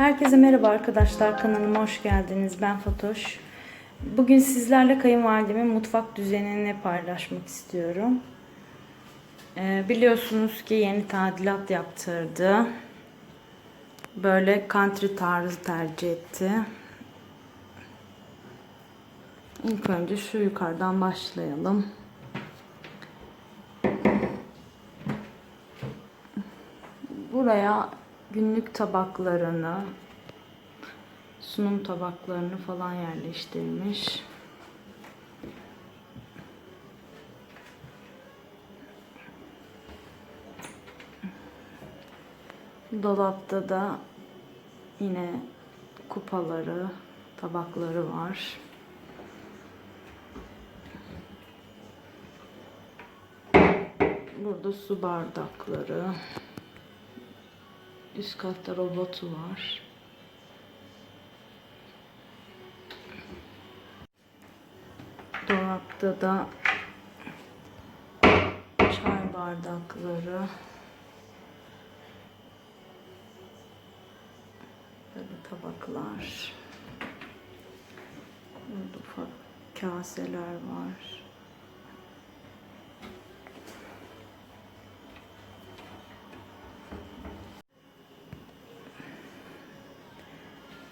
Herkese merhaba arkadaşlar kanalıma hoş geldiniz. Ben Fatoş. Bugün sizlerle kayınvalidemin mutfak düzenini paylaşmak istiyorum. Ee, biliyorsunuz ki yeni tadilat yaptırdı. Böyle country tarzı tercih etti. İlk önce şu yukarıdan başlayalım. Buraya günlük tabaklarını, sunum tabaklarını falan yerleştirmiş. Dolapta da yine kupaları, tabakları var. Burada su bardakları. Üst katta robotu var. Dolapta da çay bardakları. Böyle tabaklar. Burada ufak kaseler var.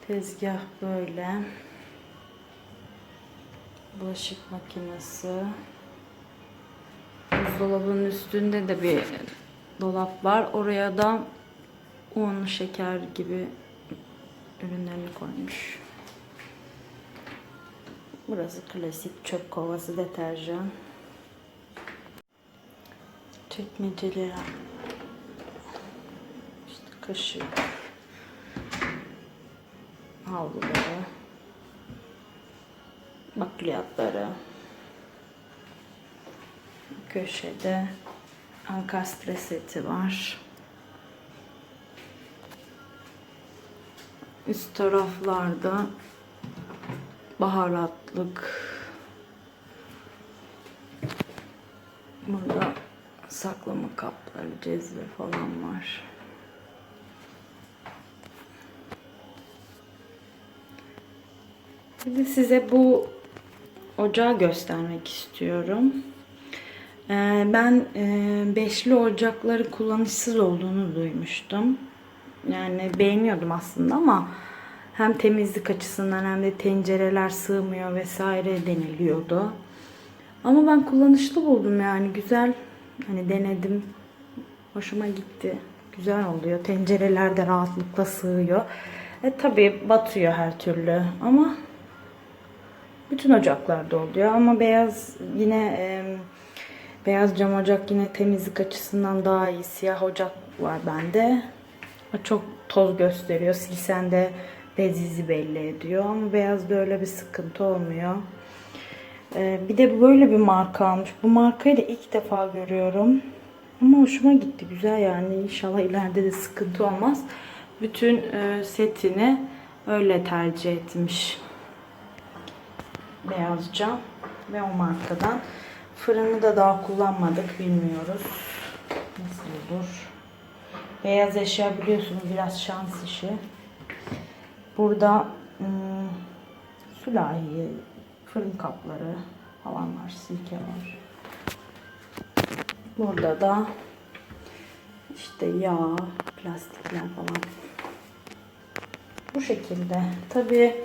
Tezgah böyle. Bulaşık makinesi. Buzdolabının üstünde de bir dolap var. Oraya da un, şeker gibi ürünlerini koymuş. Burası klasik çöp kovası deterjan. Çekmeceleri. İşte kaşık havluları, bakliyatları, köşede ankastre seti var. Üst taraflarda baharatlık. Burada saklama kapları, cezve falan var. Şimdi size bu ocağı göstermek istiyorum. Ee, ben e, beşli ocakları kullanışsız olduğunu duymuştum. Yani beğeniyordum aslında ama hem temizlik açısından hem de tencereler sığmıyor vesaire deniliyordu. Ama ben kullanışlı buldum yani güzel. Hani denedim. Hoşuma gitti. Güzel oluyor. Tencereler de rahatlıkla sığıyor. E tabi batıyor her türlü ama bütün ocaklarda oluyor ama beyaz yine e, beyaz cam ocak yine temizlik açısından daha iyi. Siyah ocak var bende. Çok toz gösteriyor. Silsen de bez izi belli ediyor ama beyazda öyle bir sıkıntı olmuyor. E, bir de böyle bir marka almış. Bu markayı da ilk defa görüyorum. Ama hoşuma gitti. Güzel yani. İnşallah ileride de sıkıntı olmaz. Bütün e, setini öyle tercih etmiş beyaz cam ve o markadan. Fırını da daha kullanmadık. Bilmiyoruz. Nasıl olur. Beyaz eşya biliyorsunuz biraz şans işi. Burada ım, sülahi, fırın kapları falan var. Silke var. Burada da işte yağ, plastikler falan. Bu şekilde. Tabii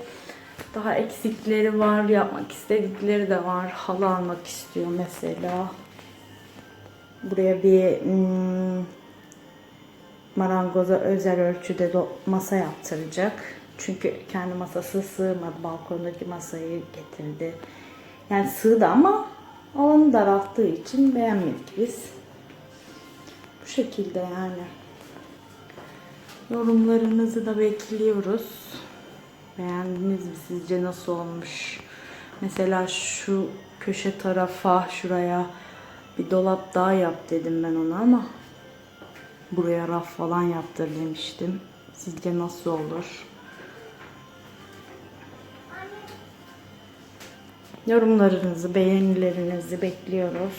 daha eksikleri var, yapmak istedikleri de var. Halı almak istiyor mesela. Buraya bir hmm, marangoza özel ölçüde masa yaptıracak. Çünkü kendi masası sığmadı. Balkondaki masayı getirdi. Yani sığdı ama alanı daralttığı için beğenmedik biz. Bu şekilde yani. Yorumlarınızı da bekliyoruz. Beğendiniz mi? Sizce nasıl olmuş? Mesela şu köşe tarafa, şuraya bir dolap daha yap dedim ben ona ama buraya raf falan yaptır demiştim. Sizce nasıl olur? Yorumlarınızı, beğenilerinizi bekliyoruz.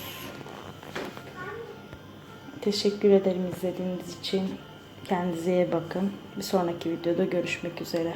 Teşekkür ederim izlediğiniz için. Kendinize iyi bakın. Bir sonraki videoda görüşmek üzere.